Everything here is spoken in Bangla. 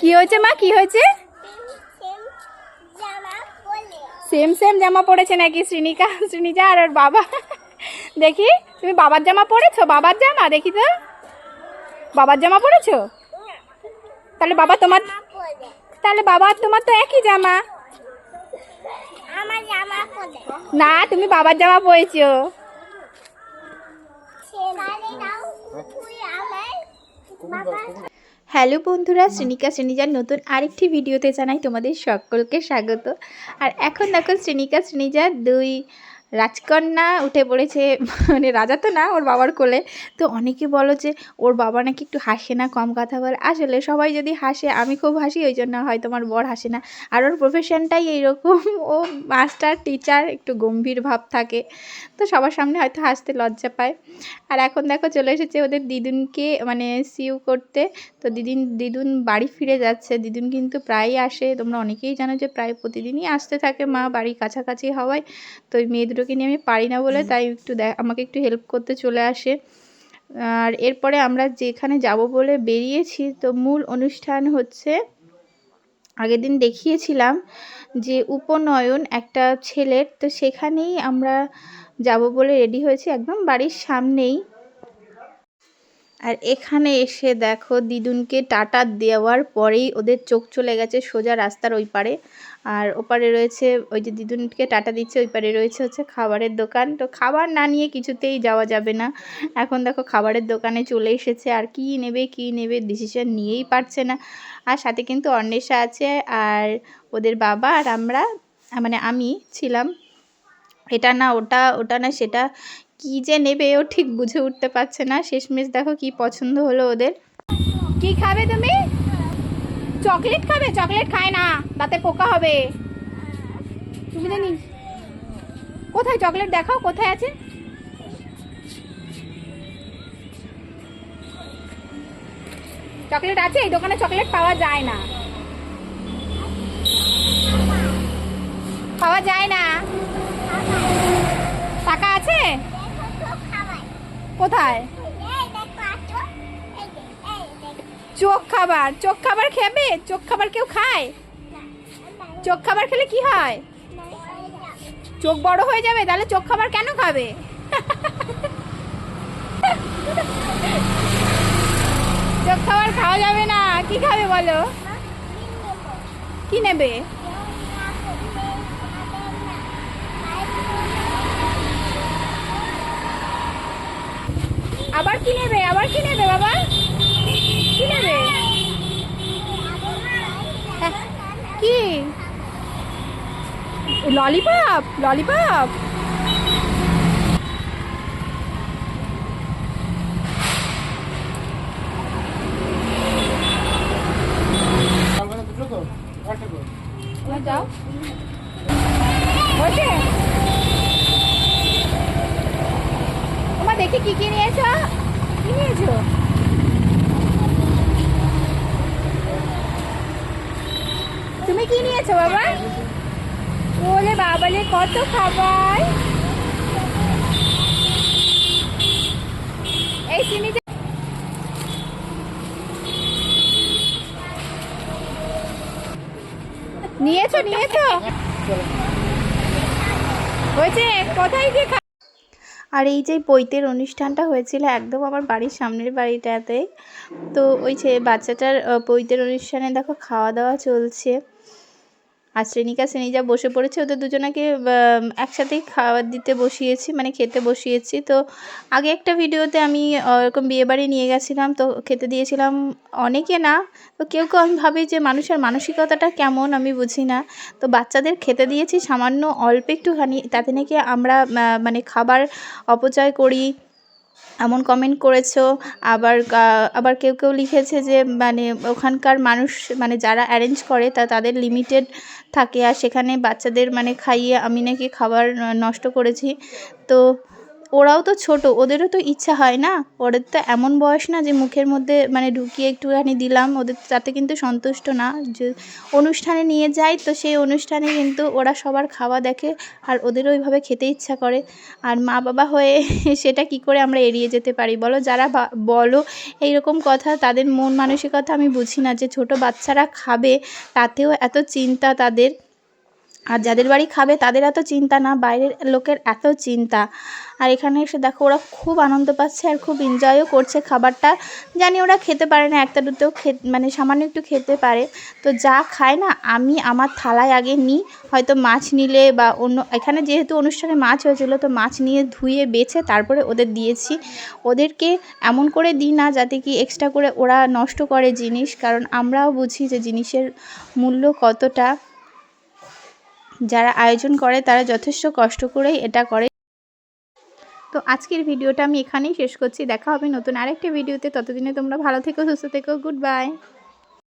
কি হয়েছে মা? কি হয়েছে? সেম সেম জামা পড়েছে নাকি শ্রীনিকা? শ্রীনিজা আর ওর বাবা? দেখি তুমি বাবার জামা পরেছো বাবার জামা? দেখি তো। বাবার জামা পরেছো তাহলে বাবা তোমার তাহলে বাবা তোমার তো একই জামা। জামা না তুমি বাবার জামা পরেছো। বাবা হ্যালো বন্ধুরা শ্রেণিকা শ্রেণীজার নতুন আরেকটি ভিডিওতে জানাই তোমাদের সকলকে স্বাগত। আর এখন দেখো শ্রেণিকা শ্রেণীজার দুই রাজকন্যা উঠে পড়েছে মানে রাজা তো না ওর বাবার কোলে। তো অনেকে বলো যে ওর বাবা নাকি একটু হাসে না, কম কথা বলে। আসলে সবাই যদি হাসে, আমি খুব হাসি, ওই জন্য হয় তোমার বর হাসে না। আর ওর প্রফেশনটাই এইরকম, ও মাস্টার টিচার একটু গম্ভীর ভাব থাকে। তো সবার সামনে হয়তো হাসতে লজ্জা পায়। আর এখন দেখো চলে এসেছে ওদের দিদুনকে মানে সিউ করতে। তো দিদিন, দিদুন বাড়ি ফিরে যাচ্ছে। দিদুন কিন্তু প্রায়ই আসে। তোমরা অনেকেই জানো যে প্রায় প্রতিদিনই আসতে থাকে মা বাড়ি কাছাকাছি হওয়ায়। তো ওই মেয়ে দুটোকে নিয়ে আমি পারি না বলে তাই একটু আমাকে একটু হেল্প করতে চলে আসে। আর এরপরে আমরা যেখানে যাব বলে বেরিয়েছি তো মূল অনুষ্ঠান হচ্ছে আগের দিন দেখিয়েছিলাম যে উপনয়ন একটা ছেলের তো সেখানেই আমরা যাব বলে রেডি হয়েছি একদম বাড়ির সামনেই। আর এখানে এসে দেখো দিদুনকে টাটা দেওয়ার পরেই ওদের চোখ চলে গেছে সোজা রাস্তার ওই পারে। আর ওপারে রয়েছে, ওই যে দিদুনকে টাটা দিচ্ছে, ওই পারে রয়েছে হচ্ছে খাবারের দোকান। তো খাবার না নিয়ে কিছুতেই যাওয়া যাবে না। এখন দেখো খাবারের দোকানে চলে এসেছে। আর কি নেবে কি নেবে ডিসিশন নিয়েই পারছে না। আর সাথে কিন্তু অন্বেষা আছে। আর ওদের বাবা আর আমরা মানে আমি ছিলাম। এটা না ওটা ওটা না সেটা কি যে নেবে ও ঠিক বুঝে উঠতে পারছে না। শেষমেশ দেখো কি পছন্দ হলো ওদের। কি খাবে তুমি? চকলেট খাবে? চকলেট খায় না। তাতে পোকা হবে। তুমি জানি কোথায় চকলেট দেখাও? কোথায় আছে? চকলেট আছে? এই দোকানে চকলেট পাওয়া যায় না। পাওয়া যায় না টাকা আছে কোথায়? চোখ খাবার চোখ খাবার খেবে? চোখ খাবার কেউ খায়? চোখ খাবার খেলে কি হয়? চোখ বড় হয়ে যাবে, তাহলে চোখ খাবার কেন খাবে? চোখ খাবার খাওয়া যাবে না, কি খাবে বলো? কি নেবে? আবার কি নেবে? আবার কি নেবে বাবা? কি নেবে? হ্যাঁ, কি? Lollipop lollipop. দেখি কি কি নিয়েছো কি নিয়েছো তুমি কি নিয়েছো বাবা? বলে বাবালে কত খাবার? এই চিনি নিয়েছো নিয়েছো? হয়েছে কোথায় গিয়ে আর এই যে বইতের অনুষ্ঠানটা হয়েছিল একদম আমার বাড়ির সামনের বাড়িটাতে, তো ওই যে বাচ্চাটার বইতের অনুষ্ঠানে দেখো খাওয়া দাওয়া চলছে। আর শ্রেণিকা শ্রেণীজা বসে পড়েছে, ওদের দুজনাকে একসাথেই খাবার দিতে বসিয়েছি মানে খেতে বসিয়েছি। তো আগে একটা ভিডিওতে আমি ওরকম বিয়েবাড়ি নিয়ে গেছিলাম, তো খেতে দিয়েছিলাম অনেকে না, তো কেউ কেউ আমি ভাবি যে মানুষের মানসিকতাটা কেমন আমি বুঝি না। তো বাচ্চাদের খেতে দিয়েছি সামান্য অল্প একটুখানি, তাতে নাকি আমরা মানে খাবার অপচয় করি এমন কমেন্ট করেছ, আবার আবার কেউ কেউ লিখেছে যে মানে ওখানকার মানুষ মানে যারা অ্যারেঞ্জ করে তা তাদের লিমিটেড থাকে, আর সেখানে বাচ্চাদের মানে খাইয়ে আমি নাকি খাবার নষ্ট করেছি। তো ওরাও তো ছোট, ওদেরও তো ইচ্ছা হয় না? ওদের তো এমন বয়স না যে মুখের মধ্যে মানে ঢুকিয়ে একটুখানি দিলাম, ওদের তাতে কিন্তু সন্তুষ্ট না। যে অনুষ্ঠানে নিয়ে যায় তো সেই অনুষ্ঠানে কিন্তু ওরা সবার খাওয়া দেখে আর ওদেরও ওইভাবে খেতে ইচ্ছা করে। আর মা বাবা হয়ে সেটা কি করে আমরা এড়িয়ে যেতে পারি বলো? যারা বলো এইরকম কথা, তাদের মন মানসিকতা আমি বুঝি না যে ছোট বাচ্চারা খাবে, তাতেও এত চিন্তা তাদের। আর যাদের বাড়ি খাবে তাদের এত চিন্তা না, বাইরের লোকের এত চিন্তা। আর এখানে এসে দেখো ওরা খুব আনন্দ পাচ্ছে আর খুব এনজয়ও করছে খাবারটা। জানি ওরা খেতে পারে না, একটা দুটো খে মানে সামান্য একটু খেতে পারে। তো যা খায় না, আমি আমার থালায় আগে নিই। হয়তো মাছ নিলে বা অন্য এখানে যেহেতু অনুষ্ঠানে মাছ হয়েছিল, তো মাছ নিয়ে ধুয়ে, বেছে তারপরে ওদের দিয়েছি। ওদেরকে এমন করে দিই না যাতে কি এক্সট্রা করে ওরা নষ্ট করে জিনিস। কারণ আমরাও বুঝি যে জিনিসের মূল্য কতটা। যারা আয়োজন করে তারা যথেষ্ট কষ্ট করেই এটা করে। তো আজকের ভিডিওটা আমি এখানেই শেষ করছি। দেখা হবে নতুন আরেকটা ভিডিওতে। ততদিনে তোমরা ভালো থেকো, সুস্থ থেকো। Good bye